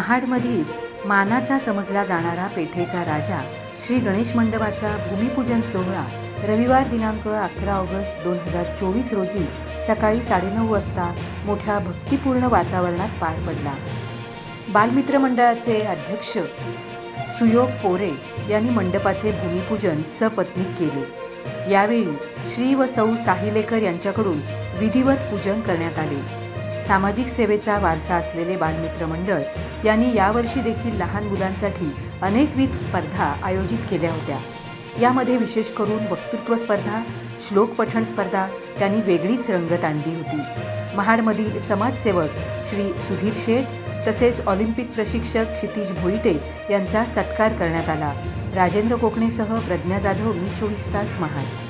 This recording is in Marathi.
महाडमधील मानाचा समजला जाणारा पेठेचा राजा श्री गणेश मंडपाचा भूमिपूजन सोहळा रविवार दिनांक अकरा ऑगस्ट दोन हजार चोवीस रोजी सकाळी साडेनऊ वाजता मोठ्या भक्तिपूर्ण वातावरणात पार पडला. बालमित्र मंडळाचे अध्यक्ष सुयोग पोरे यांनी मंडपाचे भूमिपूजन सपत्नीक केले. यावेळी श्री व सौ साहिलेकर यांच्याकडून विधिवत पूजन करण्यात आले. सामाजिक सेवेचा वारसा असलेले बालमित्र मंडळ यांनी यावर्षी देखील लहान मुलांसाठी अनेकविध स्पर्धा आयोजित केल्या होत्या. यामध्ये विशेष करून वक्तृत्व स्पर्धा श्लोक पठण स्पर्धा त्यांनी वेगळीच रंगत आणली होती. महाडमधील समाजसेवक श्री सुधीर शेठ तसेच ऑलिम्पिक प्रशिक्षक क्षितिज भोईटे यांचा सत्कार करण्यात आला. राजेंद्र कोकणेसह प्रज्ञा जाधव मी चोवीस तास महाड.